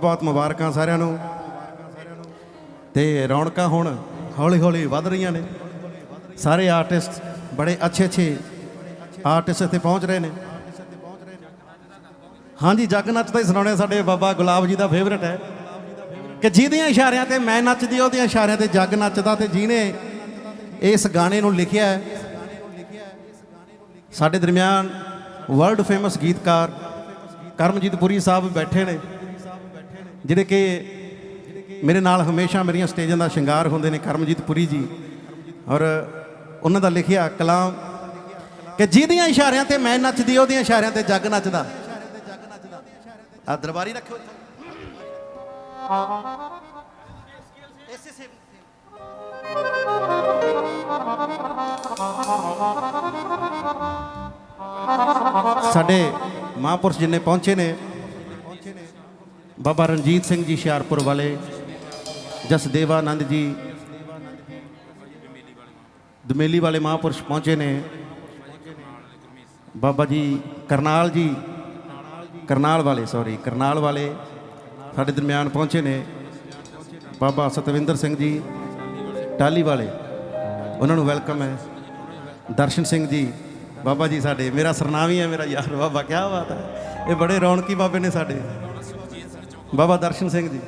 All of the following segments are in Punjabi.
ਬਹੁਤ-ਬਹੁਤ ਮੁਬਾਰਕਾਂ ਸਾਰਿਆਂ ਨੂੰ। ਤੇ ਰੌਣਕਾਂ ਹੁਣ ਹੌਲੀ-ਹੌਲੀ ਵੱਧ ਰਹੀਆਂ ਨੇ। ਸਾਰੇ ਆਰਟਿਸਟ ਬੜੇ ਅੱਛੇ-ਅੱਛੇ ਆਰਟਿਸਟ ਇੱਥੇ ਪਹੁੰਚ ਰਹੇ ਨੇ। ਹਾਂਜੀ ਜੱਗ ਨੱਚਦਾ ਹੀ ਸੁਣਾਉਣੇ ਸਾਡੇ ਬਾਬਾ ਗੁਲਾਬ ਜੀ ਦਾ ਫੇਵਰਟ ਹੈ। ਕਿ ਜਿਹਦੀਆਂ ਇਸ਼ਾਰਿਆਂ ਤੇ ਮੈਂ ਨੱਚਦੀ ਉਹਦੀਆਂ ਇਸ਼ਾਰਿਆਂ ਤੇ ਜੱਗ ਨੱਚਦਾ ਤੇ ਜਿਹਨੇ ਇਸ ਗਾਣੇ ਨੂੰ ਲਿਖਿਆ ਹੈ। ਸਾਡੇ ਦਰਮਿਆਨ ਵਰਲਡ ਫੇਮਸ ਗੀਤਕਾਰ ਕਰਮਜੀਤ ਪੁਰੀ ਸਾਹਿਬ ਬੈਠੇ ਨੇ। ਜਿਹੜੇ ਕਿ ਮੇਰੇ ਨਾਲ ਹਮੇਸ਼ਾ ਮੇਰੀਆਂ ਸਟੇਜਾਂ ਦਾ ਸ਼ਿੰਗਾਰ ਹੁੰਦੇ ਨੇ, ਕਰਮਜੀਤ ਪੁਰੀ ਜੀ। ਔਰ ਉਹਨਾਂ ਦਾ ਲਿਖਿਆ ਕਲਾਮ ਕਿ ਜਿਹਦੀਆਂ ਇਸ਼ਾਰਿਆਂ ਤੇ ਮੈਂ ਨੱਚਦੀ, ਉਹਦੀਆਂ ਇਸ਼ਾਰਿਆਂ ਤੇ ਜੱਗ ਨੱਚਦਾ। ਆ ਦਰਬਾਰੀ ਰੱਖਿਓ ਇਸੇ ਸੇ ਸਾਡੇ ਮਹਾਂਪੁਰਸ਼ ਜਿੰਨੇ ਪਹੁੰਚੇ ਨੇ ਬਾਬਾ ਰਣਜੀਤ ਸਿੰਘ ਜੀ ਹੁਸ਼ਿਆਰਪੁਰ ਵਾਲੇ ਜਸਦੇਵਾਨੰਦ ਜੀ, ਦਮੇਲੀ ਵਾਲੇ ਮਹਾਂਪੁਰਸ਼ ਪਹੁੰਚੇ ਨੇ। ਬਾਬਾ ਜੀ ਕਰਨਾਲ ਜੀ, ਕਰਨਾਲ ਵਾਲੇ ਸੌਰੀ ਕਰਨਾਲ ਵਾਲੇ ਸਾਡੇ ਦਰਮਿਆਨ ਪਹੁੰਚੇ ਨੇ। ਬਾਬਾ ਸਤਵਿੰਦਰ ਸਿੰਘ ਜੀ ਟਾਲੀ ਵਾਲੇ, ਉਹਨਾਂ ਨੂੰ ਵੈਲਕਮ ਹੈ। ਦਰਸ਼ਨ ਸਿੰਘ ਜੀ, ਬਾਬਾ ਜੀ ਸਾਡੇ, ਮੇਰਾ ਸਰਨਾਮੀ ਹੈ ਮੇਰਾ ਯਾਰ ਬਾਬਾ ਕੀ ਬਾਤ ਹੈ। ਇਹ ਬੜੇ ਰੌਣਕੀ ਬਾਬੇ ਨੇ ਸਾਡੇ। ਬਾਬਾ ਦਰਸ਼ਨ ਸਿੰਘ ਜੀ।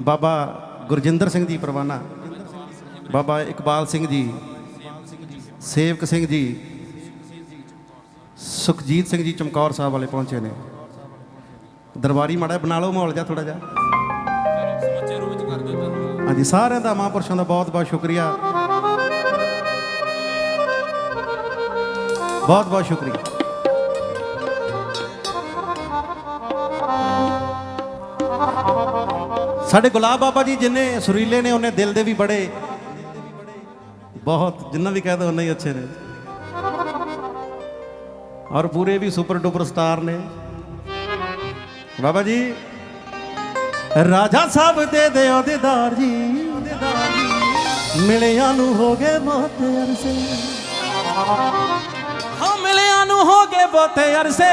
ਬਾਬਾ ਗੁਰਜਿੰਦਰ ਸਿੰਘ ਜੀ ਪਰਵਾਨਾ। ਬਾਬਾ ਇਕਬਾਲ ਸਿੰਘ ਜੀ। ਸੇਵਕ ਸਿੰਘ ਜੀ। ਸੁਖਜੀਤ ਸਿੰਘ ਜੀ ਚਮਕੌਰ ਸਾਹਿਬ ਵਾਲੇ ਪਹੁੰਚੇ ਨੇ। ਦਰਬਾਰੀ ਮਾੜਾ ਜਿਹਾ ਬਣਾ ਲਓ ਮਾਹੌਲ ਜਿਹਾ ਥੋੜਾ ਜਿਹਾ। ਹਾਂਜੀ, ਸਾਰਿਆਂ ਦਾ ਮਹਾਂਪੁਰਸ਼ਾਂ ਦਾ ਬਹੁਤ ਬਹੁਤ ਸ਼ੁਕਰੀਆ। ਬਹੁਤ ਬਹੁਤ ਸ਼ੁਕਰੀਆ। ਸਾਡੇ ਗੁਲਾਬ ਬਾਬਾ ਜੀ ਜਿੰਨੇ ਸੁਰੀਲੇ ਨੇ, ਉਹਨੇ ਦਿਲ ਦੇ ਵੀ ਬੜੇ। ਬਹੁਤ, ਜਿੰਨਾ ਵੀ ਕਹਿ ਦੋ ਹੀ ਅੱਛੇ ਨੇ। ਔਰ ਪੂਰੇ ਵੀ ਸੁਪਰ ਡੁਪਰ ਸਟਾਰ ਨੇ। ਬਾਬਾ ਜੀ, ਰਾਜਾ ਸਾਹਿਬ ਦੇ ਦਿਓ ਦੀਦਾਰ ਜੀ, ਮਿਲਿਆਂ ਨੂੰ ਹੋ ਗਏ ਬਹੁਤ ਅਰਸੇ। ਹਾਂ, ਮਿਲਿਆਂ ਨੂੰ ਹੋ ਗਏ ਬਹੁਤ ਅਰਸੇ।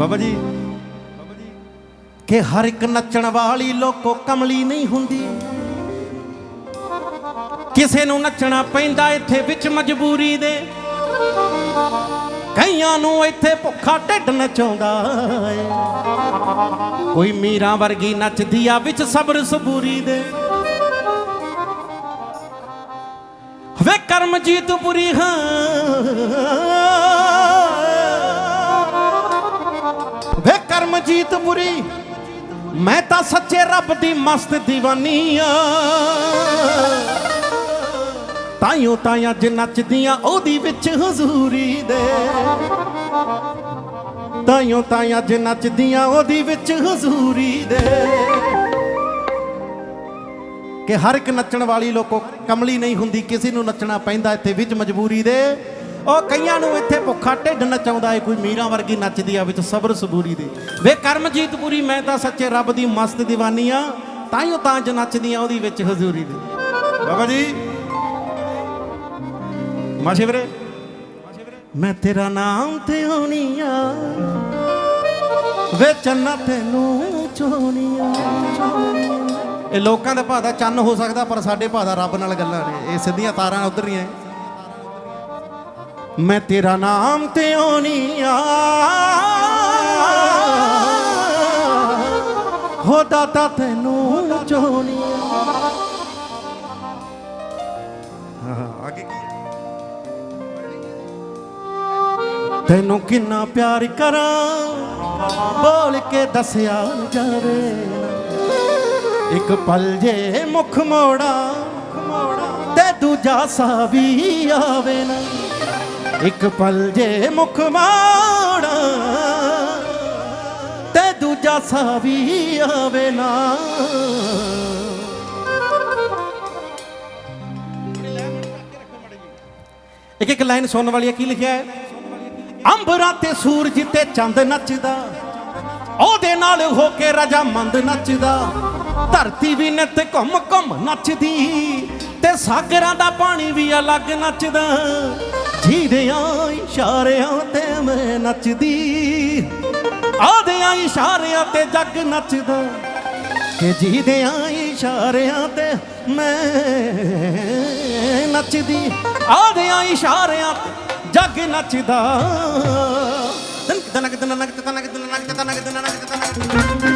ਬਾਬਾ ਜੀ। ਕਿ ਹਰ ਇੱਕ ਨੱਚਣ ਵਾਲੀ ਲੋਕੋ ਕਮਲੀ ਨਹੀਂ ਹੁੰਦੀ। ਕਿਸੇ ਨੂੰ ਨੱਚਣਾ ਪੈਂਦਾ ਇੱਥੇ ਵਿੱਚ ਮਜਬੂਰੀ ਦੇ। ਕਈਆਂ ਨੂੰ ਇੱਥੇ ਭੁੱਖਾ ਢਿੱਡ ਨਚਾਉਂਦਾ ਏ। ਕੋਈ ਮੀਰਾਂ ਵਰਗੀ ਨੱਚਦੀ ਆ ਵਿੱਚ ਸਬਰ ਸਬੂਰੀ ਦੇ। ਵੇ ਕਰਮਜੀਤ ਪੁਰੀ ਹਾਂ। ਕਰਮਜੀਤ ਪੁਰੀ ਮੈਂ ਤਾਂ ਸੱਚੇ ਰੱਬ ਦੀ ਮਸਤ دیਵਾਨੀ ਆ। ਤਾਈਓ ਤਾਂ ਅੱਜ ਨੱਚਦੀਆਂ ਉਹਦੀ ਵਿੱਚ ਹਜ਼ੂਰੀ ਦੇ। ਤਾਈਓ ਤਾਂ ਅੱਜ ਨੱਚਦੀਆਂ ਉਹਦੀ ਵਿੱਚ ਹਜ਼ੂਰੀ ਦੇ। ਕਿ ਹਰ ਇੱਕ ਨੱਚਣ ਵਾਲੀ ਲੋਕੋ ਕਮਲੀ ਨਹੀਂ ਹੁੰਦੀ, ਕਿਸੇ ਨੂੰ ਨੱਚਣਾ ਪੈਂਦਾ ਇੱਥੇ ਵਿੱਚ ਮਜਬੂਰੀ ਦੇ। ਉਹ ਕਈਆਂ ਨੂੰ ਇੱਥੇ ਭੁੱਖਾ ਢਿੱਡ ਨਚਾਉਂਦਾ ਏ ਕੋਈ ਮੀਰਾਂ ਵਰਗੀ ਨੱਚਦੀ ਆ ਵਿੱਚ ਸਬਰ ਸਬੂਰੀ ਦੇ। ਵੇ ਕਰਮਜੀਤ ਪੁਰੀ ਮੈਂ ਤਾਂ ਸੱਚੇ ਰੱਬ ਦੀ ਮਸਤ دیਵਾਨੀ ਆ ਤਾਈਓ ਤਾਂ ਅੱਜ ਨੱਚਦੀਆਂ ਉਹਦੀ ਵਿੱਚ ਹਜ਼ੂਰੀ ਦੇ। ਬਾਬਾ ਜੀ। ਮਾਸ਼ੇ ਵੀਰੇ। ਮੈਂ ਤੇਰਾ ਨਾਮ ਤੇ ਹੋਣੀਆ ਵੇ ਚੰਨਾ ਤੈਨੂੰ ਚੋਣੀਆ ਇਹ ਲੋਕਾਂ ਦੇ ਭਾਅ ਦਾ ਚੰਨ ਹੋ ਸਕਦਾ ਪਰ ਸਾਡੇ ਭਾਅ ਦਾ ਰੱਬ ਨਾਲ ਗੱਲਾਂ ਨੇ ਇਹ ਸਿੱਧੀਆਂ ਤਾਰਾਂ ਉਧਰ ਹੀ ਐ ਮੈਂ ਤੇਰਾ ਨਾਮ ਤੇ ਹੋਣੀਆ ਹੋ ਦਾਤਾ, ਤੈਨੂੰ ਚੋਣੀਆ ਹਾਂ ਕੀ ਤੈਨੂੰ ਕਿੰਨਾ ਪਿਆਰ ਕਰਾਂ, ਬੋਲ ਕੇ ਦੱਸਿਆ ਨ ਜਾਵੇ ਇੱਕ ਪਲ ਜੇ ਮੁਖ ਮੋੜਾ ਤੇ ਦੂਜਾ ਸਾ ਵੀ ਆਵੇ ਨਾ। ਇੱਕ ਪਲ ਜੇ ਮੁਖ ਮੋੜਾ ਦੂਜਾ ਸਾਵੀ ਆਵੇ ਨਾ। ਇੱਕ ਇੱਕ ਲਾਈਨ ਸੁਣਨ ਵਾਲੀ ਕੀ ਲਿਖਿਆ ਹੈ? ਅੰਬਰਾਂ ਤੇ ਸੂਰਜ ਤੇ ਚੰਦ ਨੱਚਦਾ, ਉਹਦੇ ਨਾਲ ਹੋ ਕੇ ਰਜਾ ਮੰਦ ਨੱਚਦਾ। ਧਰਤੀ ਵੀ ਨਿਤ ਘੁੰਮ ਘੁੰਮ ਨੱਚਦੀ, ਤੇ ਸਾਗਰਾਂ ਦਾ ਪਾਣੀ ਵੀ ਅਲੱਗ ਨੱਚਦਾ। ਜਿਹਦਿਆਂ ਇਸ਼ਾਰਿਆਂ ਤੇ ਮੈਂ ਨੱਚਦੀ ਆਦਿਆਂ ਇਸ਼ਾਰਿਆਂ ਤੇ ਜੱਗ ਨੱਚਦਾ, ਕਿ ਜਿਹਦਿਆਂ ਇਸ਼ਾਰਿਆਂ ਤੇ ਮੈਂ ਨੱਚਦੀ ਆਦਿਆਂ ਇਸ਼ਾਰਿਆਂ ਤੇ ਜੱਗ ਨੱਚਦਾ। ਤਨਕ ਤਨਕ ਤਨਕ ਤਨਕ ਤਨਕ ਤਨਕ ਤਨਕ ਤਨਕ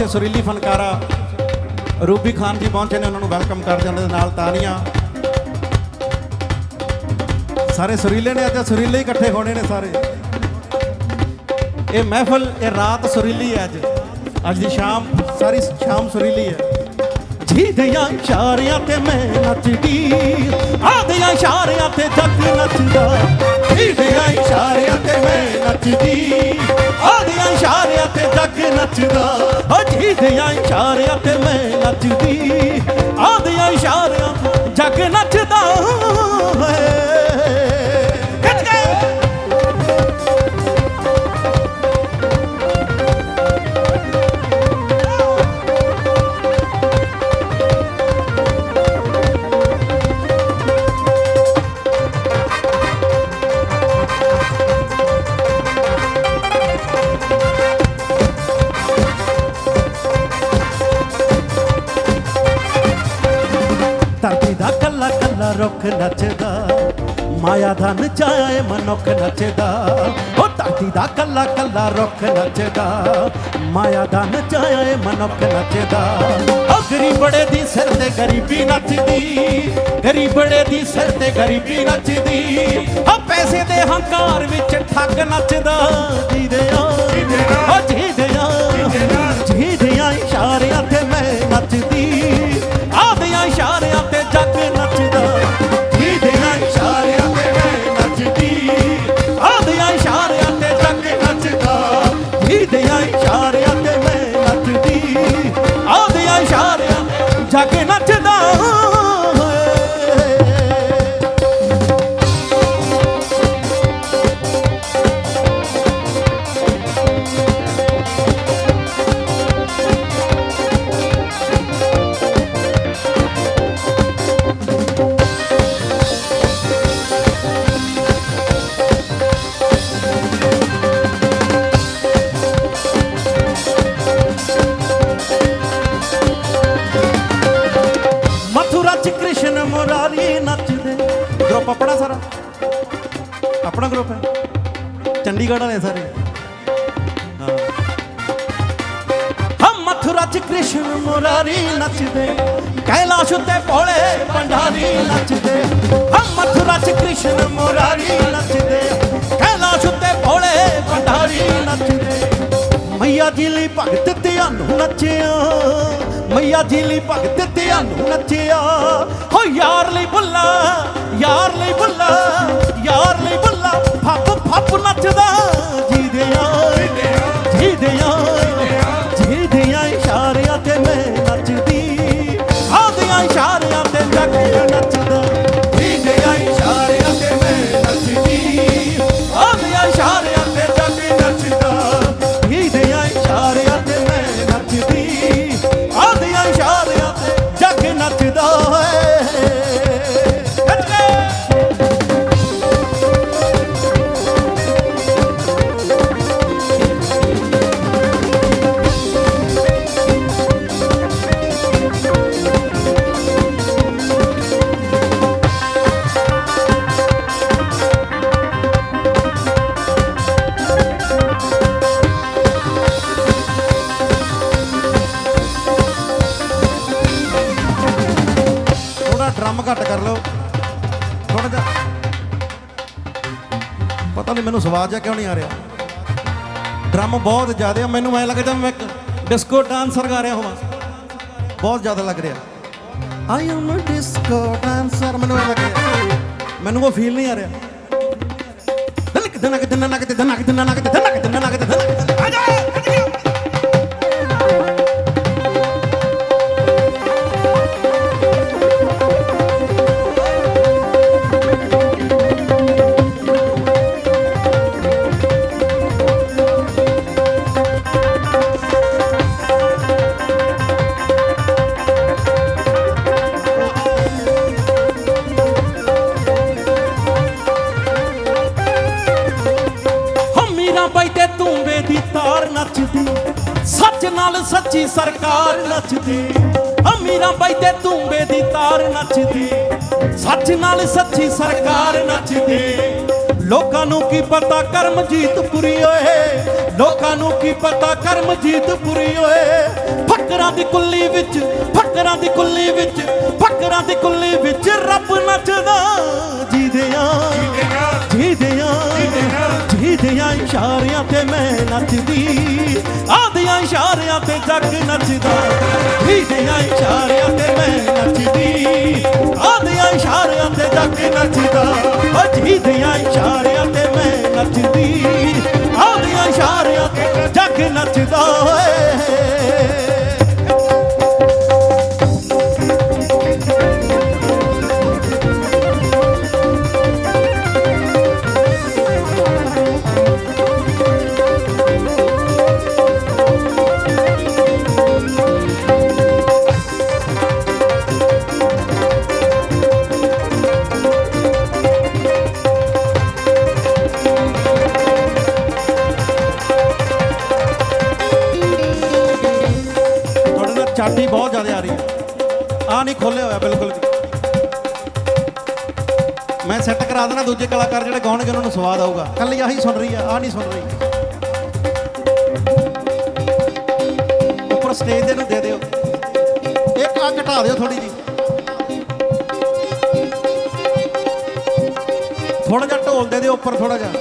ਬਹੁਤ ਸੁਰੀਲੀ ਫਨਕਾਰਾ ਰੂਬੀ ਖਾਨ ਜੀ ਪਹੁੰਚੇ ਨੇ, ਉਹਨਾਂ ਨੂੰ ਵੈਲਕਮ ਕਰ ਜਾਂਦੇ ਦੇ ਨਾਲ ਤਾਨੀਆਂ। ਸਾਰੇ ਸੁਰੀਲੇ ਨੇ, ਅੱਜ ਸੁਰੀਲੇ ਹੀ ਇਕੱਠੇ ਹੋਣੇ ਨੇ ਸਾਰੇ। ਇਹ ਮਹਿਫਲ, ਇਹ ਰਾਤ ਸੁਰੀਲੀ ਹੈ ਅੱਜ। ਅੱਜ ਦੀ ਸ਼ਾਮ, ਸਾਰੀ ਸ਼ਾਮ ਸੁਰੀਲੀ ਹੈ। ਜਿਹਦਿਆਂ ਇਸ਼ਾਰਿਆਂ ਤੇ ਮੈਂ ਨੱਚਦੀ ਆਦਿਆਂ ਇਸ਼ਾਰਿਆਂ ਤੇ ਜੱਗ ਨੱਚਦਾ। ਜਿਹਦਿਆਂ ਇਸ਼ਾਰਿਆਂ ਤੇ ਮੈਂ ਨੱਚਦੀ ਜੱਗ ਨੱਚਦਾ। ਓ ਜਿਹਦਿਆਂ ਇਸ਼ਾਰਿਆਂ ਤੇ ਮੈਂ ਨੱਚਦੀ। ਆਦਿਆਂ ਇਸ਼ਾਰਿਆਂ ਤੇ ਜੱਗ ਨੱਚਦਾ। ਨੱਚਦਾ ਮਾਇਆ ਧਨ ਚਾਏ ਮਨੁੱਖ ਨੱਚਦਾ। ਉਹ ਧਰਤੀ ਦਾ ਕੱਲਾ ਕੱਲਾ ਰੁੱਖ ਨੱਚਦਾ ਮਾਇਆ ਧਨ ਚਾਏ ਮਨੁੱਖ ਨੱਚਦਾ। ਉਹ ਗਰੀਬੜੇ ਦੀ ਸਿਰ ਤੇ ਗਰੀਬੀ ਨੱਚਦੀ ਗਰੀਬੜੇ ਦੀ ਸਿਰ ਤੇ ਗਰੀਬੀ ਨੱਚਦੀ। ਉਹ ਪੈਸੇ ਦੇ ਹੰਕਾਰ ਵਿੱਚ ਠੱਗ ਨੱਚਦਾ ਜੀਦੇ ਆ ਉਹ ਜੀਦੇ ਆ ਜੀਦੇ ਆ ਇਸ਼ਾਰਿਆਂ ਤੇ বাড়িতে আয় সারে ਭੋਲੇ ਭੰਡਾਰੀ ਨੱਚਦੇ, ਹਮ ਮਥੁਰਾ ਚ ਕ੍ਰਿਸ਼ਨ ਮੁਰਾਰੀ ਨੱਚਦੇ। ਕੈਲਾਸ਼ ਉੱਤੇ ਭੋਲੇ ਭੰਡਾਰੀ ਨੱਚਦੇ। ਮਈਆ ਜੀ ਲਈ ਭਗਤ ਧਿਆਨੂੰ ਨੱਚਿਆ, ਮਈਆ ਜੀ ਲਈ ਭਗਤ ਧਿਆਨੂੰ ਨੱਚਿਆ। ਹੋ ਯਾਰ ਲਈ ਬੁੱਲਾ ਯਾਰ ਲਈ ਬੁੱਲਾ ਯਾਰ ਲਈ ਭੁੱਲਾ ਫੱਪ ਫੱਪ ਨੱਚਦਾ। ਥੋੜਾ ਜਿਹਾ ਪਤਾ ਨਹੀਂ ਮੈਨੂੰ ਸਵਾਦ ਜਿਹਾ ਕਿਉਂ ਨਹੀਂ ਆ ਰਿਹਾ ਡਰਮ ਬਹੁਤ ਜ਼ਿਆਦਾ ਮੈਨੂੰ ਐ ਲੱਗਦਾ ਮੈਂ ਇੱਕ ਡਿਸਕੋ ਡਾਂਸਰ ਗਾ ਰਿਹਾ ਹੋਵਾਂ ਬਹੁਤ ਜ਼ਿਆਦਾ ਲੱਗ ਰਿਹਾ I am a disco dancer ਮੈਨੂੰ ਲੱਗ ਰਿਹਾ ਮੈਨੂੰ ਉਹ ਫੀਲ ਨਹੀਂ ਆ ਰਿਹਾ ਦਿਨ ਕਿ ਦਿਨ ਕਿ ਦਿਨ ਨਾ ਕਿ ਦਿਨ ਨਾ ਕਿ ਦਿਨ ਨਾ ਕਿ ਦਿਨ ਨਾ ਕਿ ਦਿਨ ਨਾ ਕਿ ਦਿਨ ਆ ਜਾ ਸੱਚ ਨਾਲ ਸੱਚੀ ਸਰਕਾਰ ਨੱਚਦੀ। ਹੋ ਮੀਰਾ ਬਾਈ ਤੇ ਤੂੰਬੇ ਦੀ ਤਾਰ ਨੱਚਦੀ। ਸੱਚ ਨਾਲ ਸੱਚੀ ਸਰਕਾਰ ਨੱਚਦੀ। ਲੋਕਾਂ ਨੂੰ ਕੀ ਪਤਾ ਕਰਮਜੀਤ ਪੁਰੀ ਓਏ? ਲੋਕਾਂ ਨੂੰ ਕੀ ਪਤਾ ਕਰਮਜੀਤ ਪੁਰੀ ਓਏ? ਫੱਕਰਾਂ ਦੀ ਕੁੱਲੀ ਵਿੱਚ ਫੱਕਰਾਂ ਦੀ ਕੁੱਲੀ ਵਿੱਚ ਫੱਕਰਾਂ ਦੀ ਕੁੱਲੀ ਵਿੱਚ ਰੱਬ ਨੱਚਦਾ। ਜੀਦਿਆਂ ਜੀਦਿਆਂ। ਜੀਦਿਆਂ ਇਸ਼ਾਰਿਆਂ ਤੇ ਮੈਂ ਨੱਚਦੀ। ਤੇ ਜੱਗ ਨੱਚਦਾ। ਜੀਦਿਆਂ ਇਸ਼ਾਰਿਆਂ ਤੇ ਮੈਂ ਨੱਚਦੀ। ਆਦਿਆਂ ਇਸ਼ਾਰਿਆਂ ਤੇ ਜੱਗ ਨੱਚਦਾ। ਓ ਜੀਦਿਆਂ ਇਸ਼ਾਰਿਆਂ ਤੇ ਮੈਂ ਨੱਚਦੀ। ਆਦਿਆਂ ਇਸ਼ਾਰਿਆਂ ਤੇ ਜੱਗ ਨੱਚਦਾ। ਓਏ ਚਾਟੀ ਬਹੁਤ ਜ਼ਿਆਦਾ ਆ ਰਹੀ ਹੈ। ਆ ਨਹੀਂ ਖੋਲਿਆ ਹੋਇਆ, ਬਿਲਕੁਲ ਵੀ। ਮੈਂ ਸੈੱਟ ਕਰਾ ਦੇਣਾ, ਦੂਜੇ ਕਲਾਕਾਰ ਜਿਹੜੇ ਗਾਉਣਗੇ, ਉਹਨਾਂ ਨੂੰ ਸਵਾਦ ਆਊਗਾ। ਕੱਲੀ ਆਹੀ ਸੁਣ ਰਹੀ ਆ ਆ ਨਹੀਂ ਸੁਣ ਰਹੀ। ਉੱਪਰ ਸਟੇਜ ਦੇ ਨੂੰ ਦੇ ਦਿਓ। ਇੱਕ ਆ ਘਟਾ ਦਿਓ ਥੋੜੀ ਜੀ ਥੋੜਾ ਜਿਹਾ ਢੋਲ ਦੇ ਦਿਓ ਉੱਪਰ ਥੋੜਾ ਜਿਹਾ।